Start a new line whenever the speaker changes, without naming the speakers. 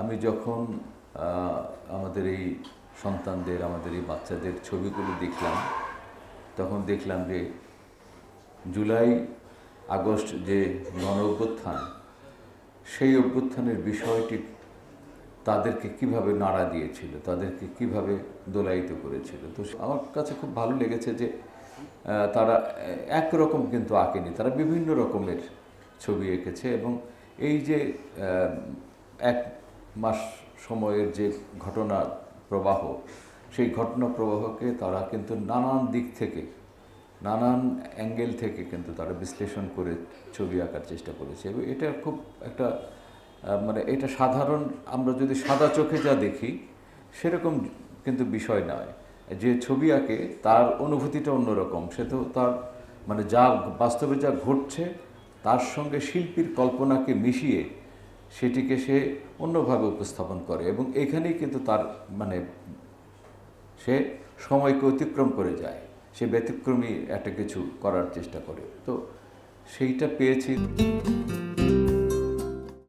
আমি যখন আমাদের এই সন্তানদের, আমাদের এই বাচ্চাদের ছবিগুলো দেখলাম, তখন দেখলাম যে জুলাই, আগস্ট যে গণ অভ্যুত্থান সেই অভ্যুত্থানের বিষয়টি তাদেরকে কীভাবে নাড়া দিয়েছিল, তাদেরকে কীভাবে দোলায়িত করেছিল। তো আমার কাছে খুব ভালো লেগেছে যে তারা একরকম কিন্তু আঁকেনি, তারা বিভিন্ন রকমের ছবি এঁকেছে এবং এই যে এক মাস সময়ের যে ঘটনা প্রবাহ, সেই ঘটনা প্রবাহকে তারা কিন্তু নানান দিক থেকে, নানান অ্যাঙ্গেল থেকে কিন্তু তারা বিশ্লেষণ করে ছবি আঁকার চেষ্টা করেছে। এবং এটা খুব একটা মানে এটা সাধারণ, আমরা যদি সাদা চোখে যা দেখি, সেরকম কিন্তু বিষয় নয়। যে ছবি আঁকে, তার অনুভূতিটা অন্যরকম। সে তো তার মানে যা, বাস্তবে যা ঘটছে, তার সঙ্গে শিল্পীর কল্পনাকে মিশিয়ে সেটিকে সে অন্যভাবে উপস্থাপন করে এবং এখানেই কিন্তু তার মানে সে সময়কে অতিক্রম করে যায়। সে ব্যতিক্রমী একটা কিছু করার চেষ্টা করে। তো সেইটা পেয়েছি।